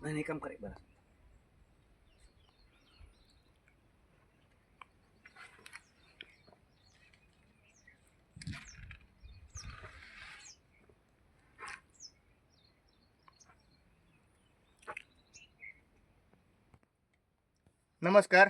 नाही नाही काम करे बरं नमस्कार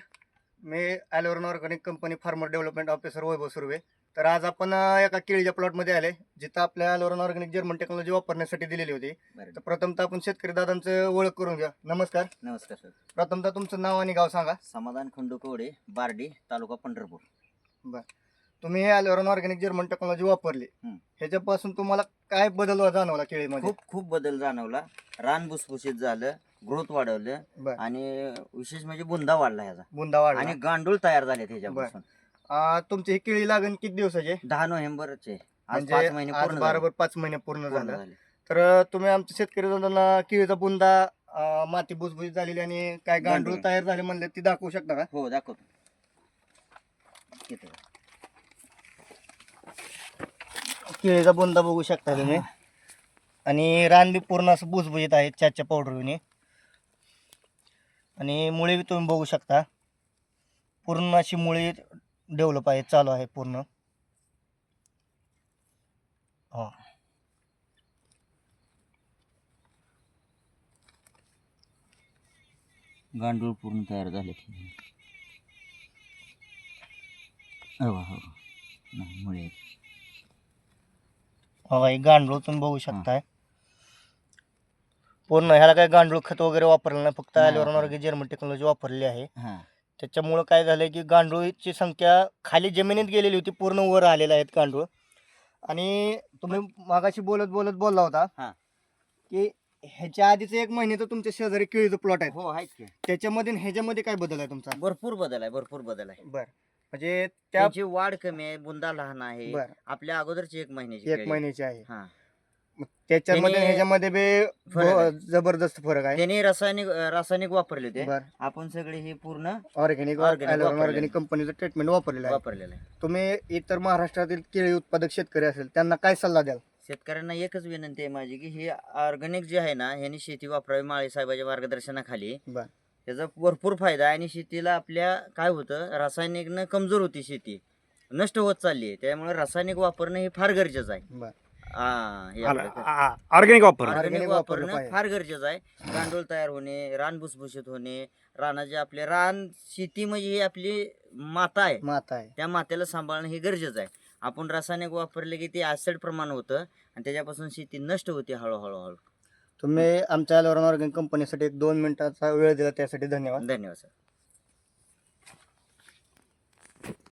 मी Aloran organic company farmer development officer Vaibhav Surve. तर आज आपण एका केळीच्या प्लॉटमध्ये आले जिथं आपल्या ॲलोरन ऑर्गॅनिक जर्मन टेक्नॉलॉजी वापरण्यासाठी दिलेली होती. बरं. तर प्रथमतः आपण शेतकरी दादांचं ओळख करून घ्या. नमस्कार. नमस्कार सर. प्रथमतः तुमचं नाव आणि गाव सांगा. समाधान खंडू कवडे बार्डी तालुका पंढरपूर. तुम्ही हे ॲलोरन ऑर्गॅनिक जर्मन टेक्नॉलॉजी वापरली. ह्याच्यापासून तुम्हाला काय बदल जाणवला केळीमध्ये? खूप खूप बदल जाणवला. रान भुसभुशीत झालं. ग्रोथ वाढवलं बर. आणि विशेष म्हणजे बुंदा वाढला ह्याचा. बुंदा वाढला. आणि गांडूळ तयार झाले त्याच्यापासून अं, तुमची ही केळी लागण किती दिवसाची आहे? दहा नोव्हेंबरचे आज म्हणजे पाच महिने आज पूर्ण झाले. बरोबर पाच महिने पूर्ण पूर्ण झालं. झाले. तर तुम्ही आमच्या शेतकरी दादांना केळीचा बुंदा अं, माती भुसभुशीत झालेली आणि काय गांडूळ गांडूळ. तयार झाले म्हणले ती दाखवू शकता का? हो दाखवतो. इथं. केळीचा बुंदा बघू शकता तुम्ही. आणि रान बी पूर्ण असं भुसभुशीत आहे चाच्या पावडरने आणि मुळे बी तुम्ही बघू शकता. पूर्ण अशी मुळे डेव्हलप आहे चालू आहे पूर्ण. हा. गांडूळ पूर्ण तयार झाले. हो हो. नाही, मुळे. आहेत. बघा हे गांडूळ तुम्ही बघू शकताय. पूर्ण ह्याला काय गांडूळ खत वगैरे वापरलं नाही. फक्त नाही वापरलं. ऑर्गॅनिक जर्मन टेक्नॉलॉजी वापरली आहे. हा. त्याच्यामुळं काय झालंय की गांडूळची संख्या खाली जमिनीत गेलेली होती पूर्ण वर आलेले आहेत गांडूळ. आणि तुम्ही मागाशी बोलत बोलत बोलला होता हा. की ह्याच्या आधीच एक महिन्याचं तुमच्या शेजारी केळीचं प्लॉट आहे हो आहेत की. त्याच्यामध्ये आणि ह्याच्यामध्ये काय बदल आहे तुमचा? भरपूर बदल आहे भरपूर बदल आहे. बर. म्हणजे त्या त्यांची वाढ कमी आहे बुंदा लहान आहे. बर. आपल्या अगोदरची एक महिन्याची एक केळी. महिन्याची आहे. हा. त्याच्यामध्ये त्याने ह्याच्यामध्ये बी फरक आहे. ब- जबरदस्त फरक आहे. त्यांनी रासायनिक रासायनिक वापरले होते. बर. आपण सगळे हे पूर्ण ऑर्गॅनिक Organic वापरलेलं. ऑर्गॅनिक कंपनीचं ट्रीटमेंट वापरलेलं आहे. वापरलेलं आहे. तुम्ही इतर महाराष्ट्रातील केळी उत्पादक शेतकरी असेल त्यांना काय सल्ला द्याल? शेतकऱ्यांना एकच विनंती आहे माझी की हे ऑर्गॅनिक जे आहे ना ह्यांनी शेती वापरावी माळी साहेबाच्या मार्गदर्शनाखाली. बर. त्याचा भरपूर फायदा आहे आणि शेतीला आपल्या काय होतं रासायनिकनं कमजोर होती शेती. नष्ट होत चालली आहे. त्यामुळे रासायनिक वापरणं हे फार गरजेचं आहे. बर. ऑर्गॅनिक वापर. ऑर्गॅनिक वापरणं. फार गरजेचं आहे. गांडूळ तयार होणे रान भुसभुशीत होणे रानाचे आपले रान शेती म्हणजे ही आपली माता आहे. माता आहे. त्या मातेला सांभाळणं हे गरजेचं आहे. आपण रासायनिक वापरले की ते ऍसिड प्रमाण होतं आणि त्याच्यापासून शेती नष्ट होते हळूहळू हळू तुम्ही आमच्या लॉरन ऑर्गॅनिक कंपनीसाठी एक दोन मिनिटाचा वेळ दिला त्यासाठी धन्यवाद. धन्यवाद सर.